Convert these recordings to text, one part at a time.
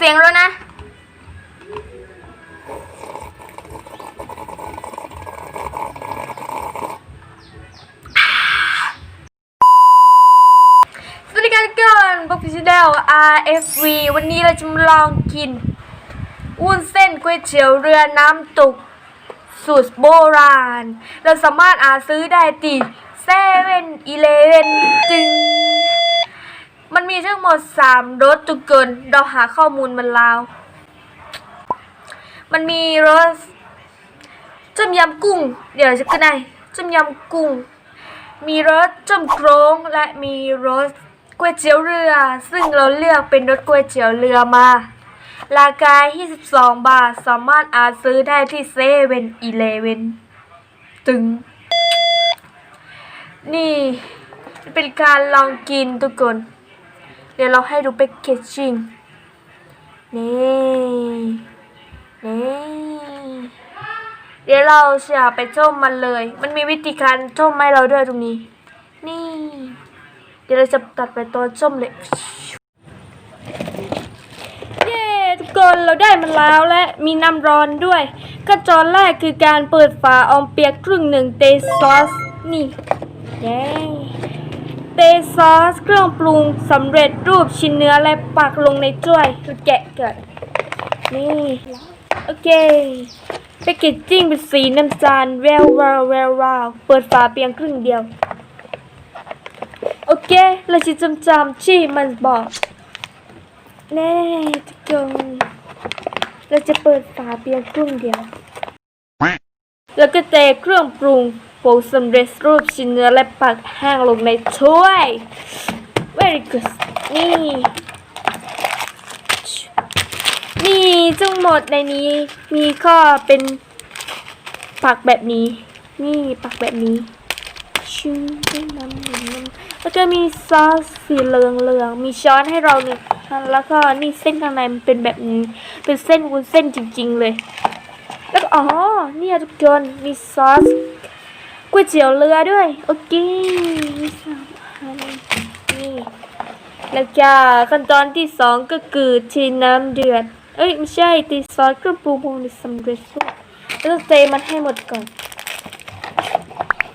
เสียงแล้วนะสวัสดีครับทุกคนบ๊อบบี้ชาแนล RFV วันนี้เราจะมาลองกินวุ้นเส้นก๋วยเตี๋ยวเรือน้ำตก สูตรโบราณ เราสามารถอาซื้อได้ที่เซเว่นอีเลเว่นจึง มันมีทั้งหมดสามรสทุกคนเราหาข้อมูลมันล้วมันมีรสต้มยำกุ้ง เดี๋ยวจะขึ้นได้ต้มยำกุ้ง มีรสต้มโครงและมีรสก๋วยเตี๋ยวเรือ ซึ่งเราเลือกเป็นรสก๋วยเตี๋ยวเรือมา ราคา 22 บาท สามารถอาซื้อได้ที่เซเว่นอีเลเว่นตึง นี่ เป็นการลองกินทุกคน เดี๋ยวเราให้ดูแพ็กเกจจิ้งนี่นี่เดี๋ยวเราจะไปต้มมันเลย มันมีวิธีการต้มให้เราด้วยตรงนี้ นี่ เดี๋ยวเราจะตัดไปตอนต้มเลยเย้ทุกคนเราได้มันแล้วและมีน้ำร้อนด้วยขั้นตอนแรกคือการเปิดฝาออมเปียกครึ่งหนึ่งเตซอสนี่เย้ เตซอสเครื่องปรุงสำเร็จรูปชิ้นเนื้อและปักลงในถ้วยคือแกะเกิดนี่ โอเคแพคเกจจิ้งเป็นสีน้ำตาลแวววาวแวววาวเปิดฝาเพียงครึ่งเดียว โอเค เราจะจำจำที่มันบอก แน่ทุกคนเราจะเปิดฝาเพียงครึ่งเดียว แล้วก็เทเครื่องปรุง ผงสำเร็จรูปชิ้นเนื้อและปักแห้งลงในถ้วย very good นี่ นี่ทั้งหมดในนี้มีข้อเป็นปักแบบนี้ นี่ปักแบบนี้ชิ้นน้ำน้ำแล้วก็มีซอสสีเหลืองเหลืองๆมีช้อนให้เราหนึ่งอันแล้วก็นี่เส้นข้างในมันเป็นแบบนี้ เป็นเส้นวุ้นเส้นจริง ๆ เลย แล้วก็อ๋อเนี่ยทุกคนมีซอส ก๋วยเตี๋ยวเรือด้วย โอเคมีสามอันนี่แล้วก็ขั้นตอนที่สองก็คือเทีน้ำเดือด เอ้ย ไม่ใช่ตีซอสเครื่องปรุงปรุงในสำเร็จรูปแล้วเทมันให้หมดก่อน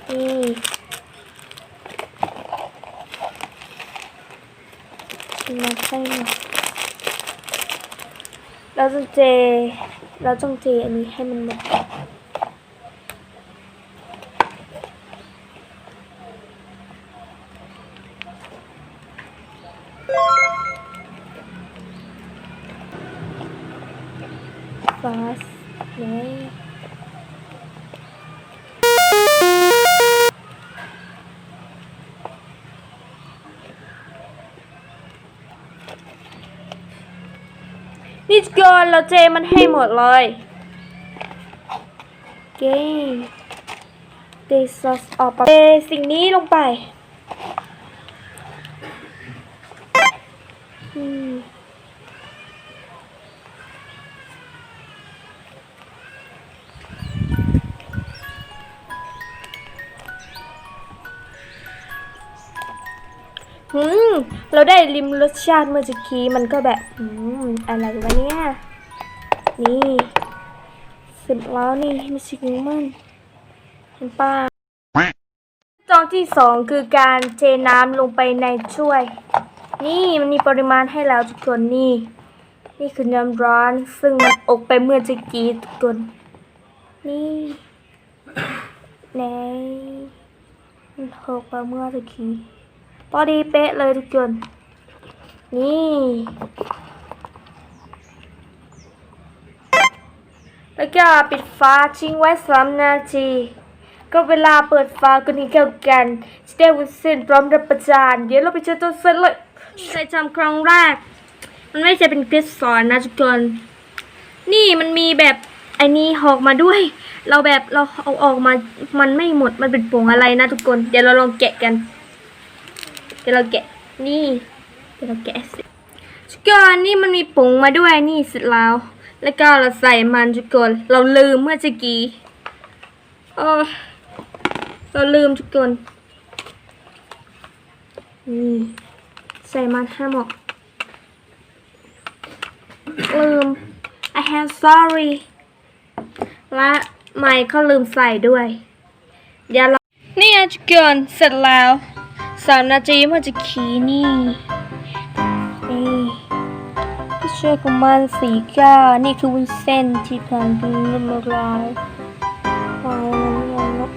นี่เทมันให้หมเราต้องเทเราต้องเทอันนี้ให้มันหมด ฟาสเลยนี่ก่อนเราเจมันให้หมดเลยเกมเตซอสออกไปสิ่งนี้ลงไป อืม เราได้ริมรสชาติเมื่อตะกี้ มันก็แบบอืมอะไรวะเนี่ยนี่เสร็จแล้วนี่ไม่ช่ของมันเห็นป่ะตอนที่สองคือการเทน้ำลงไปในถ้วย นี่มันมีปริมาณให้แล้วทุกคนนี่ นี่คือน้ำร้อนซึ่งมันอกไปเมื่อตะกี้ทุกคนนี่ไหนมันหกไปเมื่อตะกี้ พอดีเป๊ะเลยทุกคนนี่ แล้วก็ปิดฟ้าทิ้งไว้สามนาที ก็เวลาเปิดฟ้าก็นี่เข้ากันจะได้วุ้นเส้นพร้อมรับประทาน เดี๋ยวเราไปเจอตัวเส้นเลยใส่ทำครั้งแรก มันไม่ใช่เป็นคลิปสอนนะทุกคน นี่มันมีแบบไอ้นี่หอกมาด้วย เราแบบเราเอาออกมา มันไม่หมด มันเป็นผงอะไรนะทุกคน เดี๋ยวเราลองแกะกัน เดี๋ยวเราแกะนี่เดี๋ยวเราแกะเสร็จทุกคนนี่มันมีผงมาด้วยนี่เสร็จแล้ว แล้วก็เราใส่มันทุกคนเราลืมเมื่อตะกี้เออเราลืมทุกคนนี่ใส่มันให้หมดลืม I am sorry และไม่ก็ลืมใส่ด้วย เดี๋ยวเรานี่อาจเกินเสร็จแล้ว สามนาทีมันจะขีนี่นี่ที่ช่วยของมันสีก้า นี่คือวุ้นเส้นที่ผ่านเป็นละลายวางไว้นั้น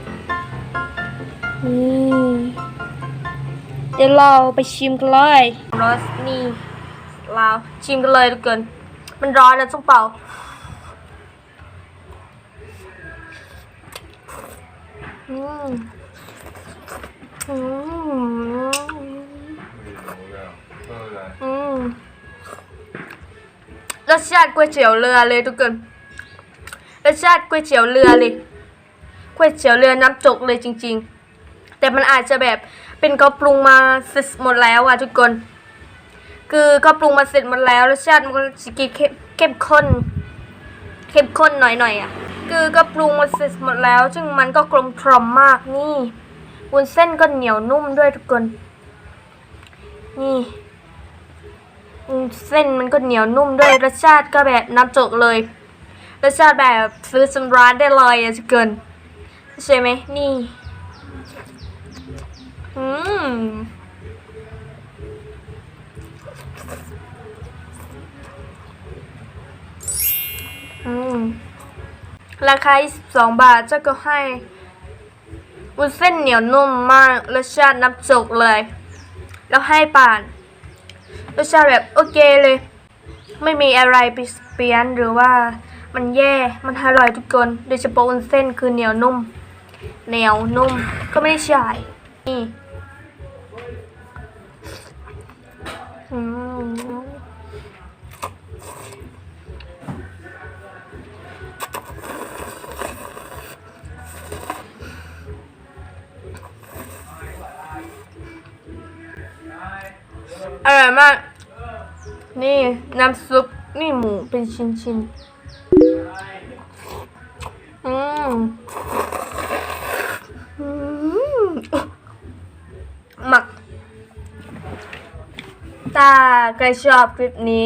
นี่เดี๋ยวเราไปชิมกันเลยรสนี่เราชิมกันเลยทุกคนมันร้อนนะต้องเป่าอืม อืมอืมรสชาติก๋วยเตี๋ยวเรือเลยทุกคนรสชาติก๋วยเตี๋ยวเรือเลยก๋วยเตี๋ยวเรือน้ำจกเลยจริง ๆ แต่มันอาจจะแบบเป็นเขาปรุงมาเสร็จหมดแล้วอะทุกคน คือเขาปรุงมาเสร็จหมดแล้วรสชาติมันก็จะกินเข้มเข้มข้น เข้มข้นหน่อยๆอะคือก็ปรุงมาเสร็จหมดแล้ว ซึ่งมันก็กลมกล่อมมากนี่ วุ้นเส้นก็เหนียวนุ่มด้วยทุกคน นี่วุ้นเส้นมันก็เหนียวนุ่มด้วยรสชาติก็แบบน้ำจกเลยรสชาติแบบซื้อสำร้านได้เลยอะทุกคนใช่ไหมนี่อืมอืมราคา 22 บาทเจ้าก็ให้ วุ้นเส้นเหนียวนุ่มมากรสชาติน้ำจกเลย แล้วให้ป่านรสชาติแบบโอเคเลย ไม่มีอะไรไปเปลี่ยนหรือว่ามันแย่มันอร่อยทุกคนโดยเฉพาะวุ้นเส้นคือเหนียวนุ่ม เหนียวนุ่มก็ไม่ได้ใช่นี่อืม มาก นี่น้ำซุป นี่หมูเป็นชิ้นๆอืมอืมหมักถ้าใครชอบคลิปนี้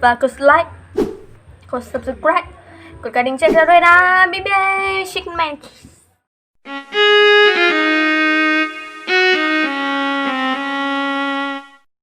ฝากกดไลค์ กด subscribe กดกระดิ่งแจ้งเตือนด้วยนะ บ๊ายบาย ชิคแมน